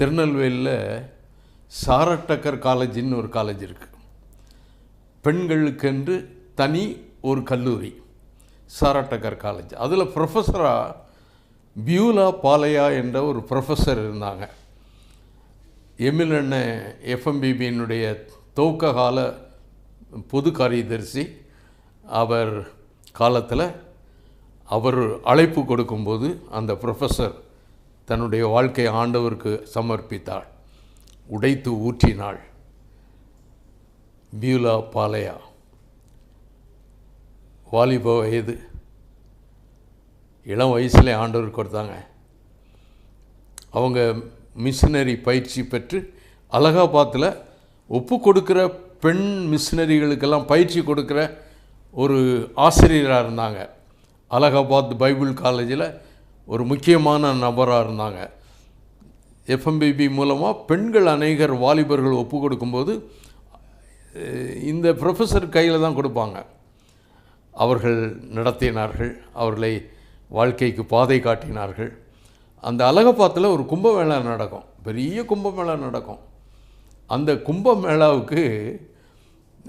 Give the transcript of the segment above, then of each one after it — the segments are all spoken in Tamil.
திருநெல்வேலியில் சாரட்டக்கர் காலேஜின்னு ஒரு காலேஜ் இருக்குது பெண்களுக்கென்று தனி ஒரு கல்லூரி சாரட்டக்கர் காலேஜ். அதில் ப்ரொஃபஸராக பியூலா பாலையா என்ற ஒரு ப்ரொஃபஸர் இருந்தாங்க. எமிலண்ண எஃப்எம்பிபியினுடைய துவக்க கால பொது காரியதரிசி. அவர் காலத்தில் அவர் அழைப்பு கொடுக்கும்போது அந்த ப்ரொஃபஸர் தன்னுடைய வாழ்க்கை ஆண்டவருக்கு சமர்ப்பித்தாள். உடைத்து ஊற்றினாள். பியூலா பாலையா. வாலிப வயது. இளம் வயசுல ஆண்டவர் கொடுத்தாங்க. அவங்க மிஷினரி பயிற்சி பெற்று அலகாபாத்தில் ஒப்பு கொடுக்குற பெண் மிஷினரிகளுக்கெல்லாம் பயிற்சி கொடுக்குற ஒரு ஆசிரியராக இருந்தாங்க. அலகாபாத் பைபிள் காலேஜில் ஒரு முக்கியமான நபராக இருந்தாங்க. எஃப்எம்பிபி மூலமாக பெண்கள் அநேகர் வாலிபர்கள் ஒப்பு கொடுக்கும்போது இந்த ப்ரொஃபஸர் கையில் தான் கொடுப்பாங்க. அவர்கள் நடத்தினார்கள் அவர்களை வாழ்க்கைக்கு பாதை காட்டினார்கள். அந்த அழகப்பாத்தில் ஒரு கும்பமேளா நடக்கும் பெரிய கும்பமேளா நடக்கும். அந்த கும்பமேளாவுக்கு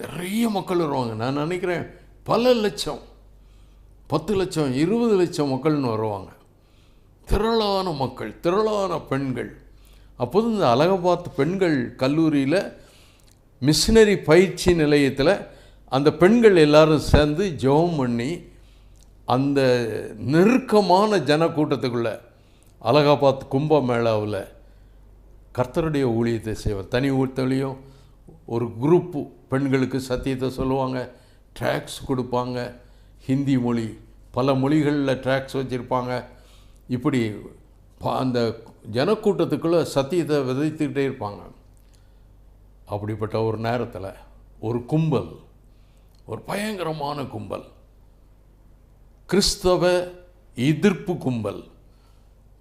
நிறைய மக்கள் வருவாங்க. நான் நினைக்கிறேன் பல லட்சம் பத்து லட்சம் இருபது லட்சம் மக்கள்னு வருவாங்க. திரளான மக்கள் திரளான பெண்கள். அப்போது இந்த அலகாபாத் பெண்கள் கல்லூரியில் மிஷினரி பயிற்சி நிலையத்தில் அந்த பெண்கள் எல்லாரும் சேர்ந்து ஜெபம் பண்ணி அந்த நெருக்கமான ஜனக்கூட்டத்துக்குள்ள அலகாபாத் கும்பமேளாவில் கர்த்தருடைய ஊழியத்தை செய்வார். தனி ஊழியம் ஒரு குரூப்பு பெண்களுக்கு சத்தியத்தை சொல்லுவாங்க ட்ராக்ஸ் கொடுப்பாங்க. ஹிந்தி மொழி பல மொழிகளில் ட்ராக்ஸ் வச்சுருப்பாங்க. இப்படி அந்த ஜனக்கூட்டத்துக்குள்ளே சத்தியத்தை விதைத்துக்கிட்டே இருப்பாங்க. அப்படிப்பட்ட ஒரு நேரத்தில் ஒரு கும்பல் ஒரு பயங்கரமான கும்பல் கிறிஸ்தவ எதிர்ப்பு கும்பல்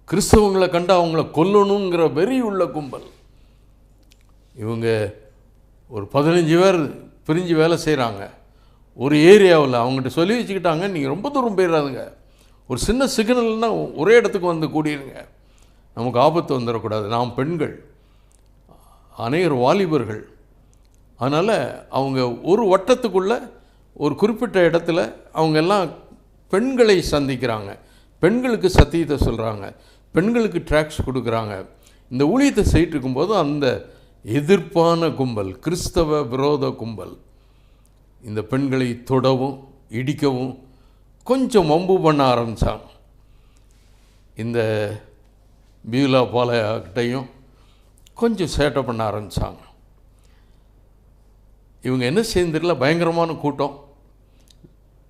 கிறிஸ்தவங்களை கண்டு அவங்கள கொல்லணுங்கிற வெறி உள்ள கும்பல். இவங்க ஒரு பதினஞ்சு பேர் பிரிஞ்சு வேலை செய்கிறாங்க ஒரு ஏரியாவில் அவங்ககிட்ட சொல்லி வச்சுக்கிட்டாங்க. நீங்கள் ரொம்ப தூரம் போயிடாதுங்க ஒரு சின்ன சிக்னல்னால் ஒரே இடத்துக்கு வந்து கூடியிருங்க நமக்கு ஆபத்து வந்துடக்கூடாது நாம் பெண்கள். அநேகர் வாலிபர்கள். அதனால் அவங்க ஒரு வட்டத்துக்குள்ளே ஒரு குறிப்பிட்ட இடத்துல அவங்க எல்லாம் பெண்களை சந்திக்கிறாங்க. பெண்களுக்கு சத்தியத்தை சொல்கிறாங்க பெண்களுக்கு ட்ராக்ஸ் கொடுக்குறாங்க. இந்த ஊழியத்தை செய்யிட்டு இருக்கும்போது அந்த எதிர்ப்பான கும்பல் கிறிஸ்தவ விரோத கும்பல் இந்த பெண்களை தொடவும் இடிக்கவும் கொஞ்சம் வம்பு பண்ண ஆரம்பித்தான் இந்த பியூலா பாலையாக்கிட்டையும் கொஞ்சம் சேட்டை பண்ண ஆரம்பித்தாங்க இவங்க என்ன செய்யறதில்ல பயங்கரமான கூட்டம்.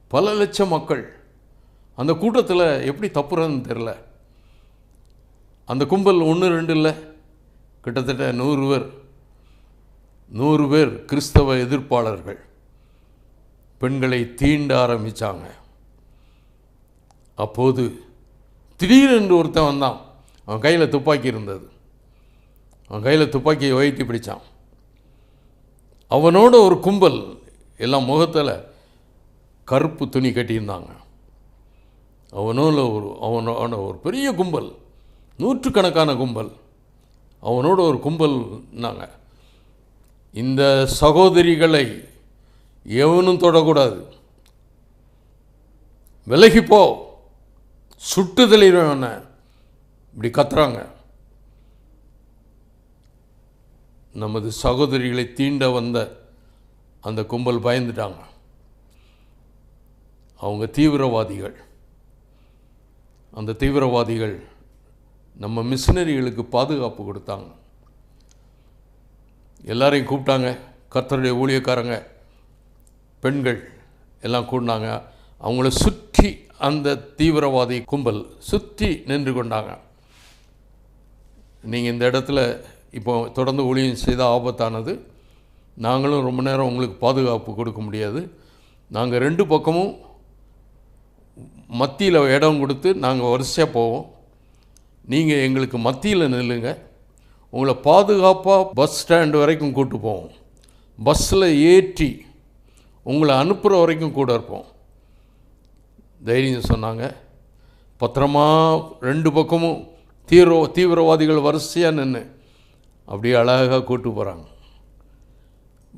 பல லட்சம் மக்கள். அந்த கூட்டத்தில் எப்படி தப்புறதுன்னு தெரில அந்த கும்பல் ஒன்று ரெண்டு இல்லை. கிட்டத்தட்ட நூறு பேர். நூறு பேர் கிறிஸ்தவ எதிர்ப்பாளர்கள். பெண்களை தீண்ட ஆரம்பித்தாங்க அப்போது திடீரென்று ஒருத்தன் வந்தான். அவன் கையில் துப்பாக்கி இருந்தது. அவன் கையில் துப்பாக்கியை உயர்த்தி பிடித்தான் அவனோட ஒரு கும்பல் எல்லாம் முகத்தில் கருப்பு துணி கட்டியிருந்தாங்க. அவனோட ஒரு அவனோட ஒரு பெரிய கும்பல் நூற்றுக்கணக்கான கும்பல். அவனோட ஒரு கும்பல் இருந்தாங்க இந்த சகோதரிகளை எவனும் தொடக்கூடாது. விலகிப்போ சுட்டு இப்படி கத்துறாங்க. நமது சகோதரிகளை தீண்ட வந்த அந்த கும்பல் பயந்துட்டாங்க. அவங்க தீவிரவாதிகள். அந்த தீவிரவாதிகள் நம்ம மிஷினரிகளுக்கு பாதுகாப்பு கொடுத்தாங்க. எல்லாரையும் கூப்பிட்டாங்க. கர்த்தருடைய ஊழியக்காரங்க பெண்கள் எல்லாம் கூடினாங்க. அவங்கள சுற்றி அந்த தீவிரவாதி கும்பல் சுற்றி நின்று கொண்டாங்க. நீங்கள் இந்த இடத்துல இப்போ தொடர்ந்து ஊழியம் செய்த ஆபத்தானது. நாங்களும் ரொம்ப நேரம் உங்களுக்கு பாதுகாப்பு கொடுக்க முடியாது. நாங்கள் ரெண்டு பக்கமும் மத்தியில் இடம் கொடுத்து நாங்கள் வரிசையாக போவோம். நீங்கள் எங்களுக்கு மத்தியில் நில்லுங்க. உங்களை பாதுகாப்பாக பஸ் ஸ்டாண்டு வரைக்கும் கூட்டு போவோம். பஸ்ஸில் ஏற்றி உங்களை அனுப்புகிற வரைக்கும் கூட இருப்போம். தைரியம் சொன்னாங்க. பத்திரமா ரெண்டு பக்கமும் தீவிர தீவிரவாதிகள் வரிசையாக நின்று அப்படியே அழகாக கூட்டு போகிறாங்க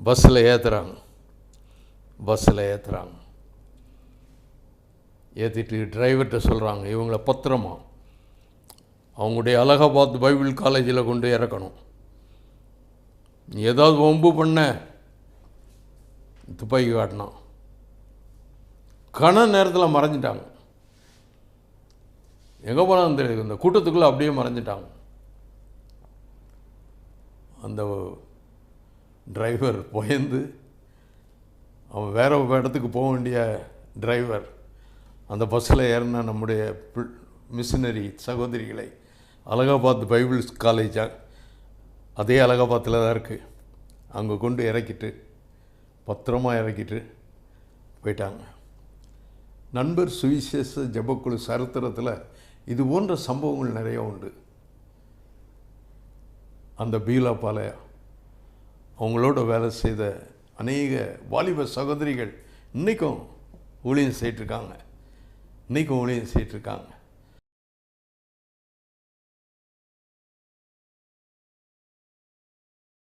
பஸ்ஸில் ஏற்றுறாங்க பஸ்ஸில் ஏற்றுறாங்க ஏற்றிட்டு டிரைவர்கிட்ட சொல்கிறாங்க இவங்கள பத்திரமா அவங்களுடைய அலகாபாத் பைபிள் காலேஜில் கொண்டு இறக்கணும். நீ ஏதாவது வம்பு பண்ண துப்பாக்கி காட்டினான். கன நேரத்தில் மறைஞ்சிட்டாங்க. எங்கே போனாலும் தெரியுது இந்த கூட்டத்துக்குள்ளே அப்படியே மறைஞ்சிட்டாங்க. அந்த டிரைவர் பயந்து அவன் வேற இடத்துக்கு போக வேண்டிய டிரைவர் அந்த பஸ்ஸில் ஏறின நம்முடைய மிஷினரி சகோதரிகளை அலகாபாத் பைபிள் காலேஜாக அதே அலகாபாத்தில் தான் இருக்குது அங்கே கொண்டு இறக்கிட்டு பத்திரமா இறக்கிட்டு போயிட்டாங்க. நண்பர் சுவிசேஷ ஜபக்குழு சரித்திரத்தில் இது போன்ற சம்பவங்கள் நிறைய உண்டு. அந்த பீலா பாலையா அவங்களோட வேலை செய்த அநேக வாலிப சகோதரிகள் இன்றைக்கும் ஊழியம் செய்யிட்ருக்காங்க இன்றைக்கும் ஊழியம் செய்யிட்ருக்காங்க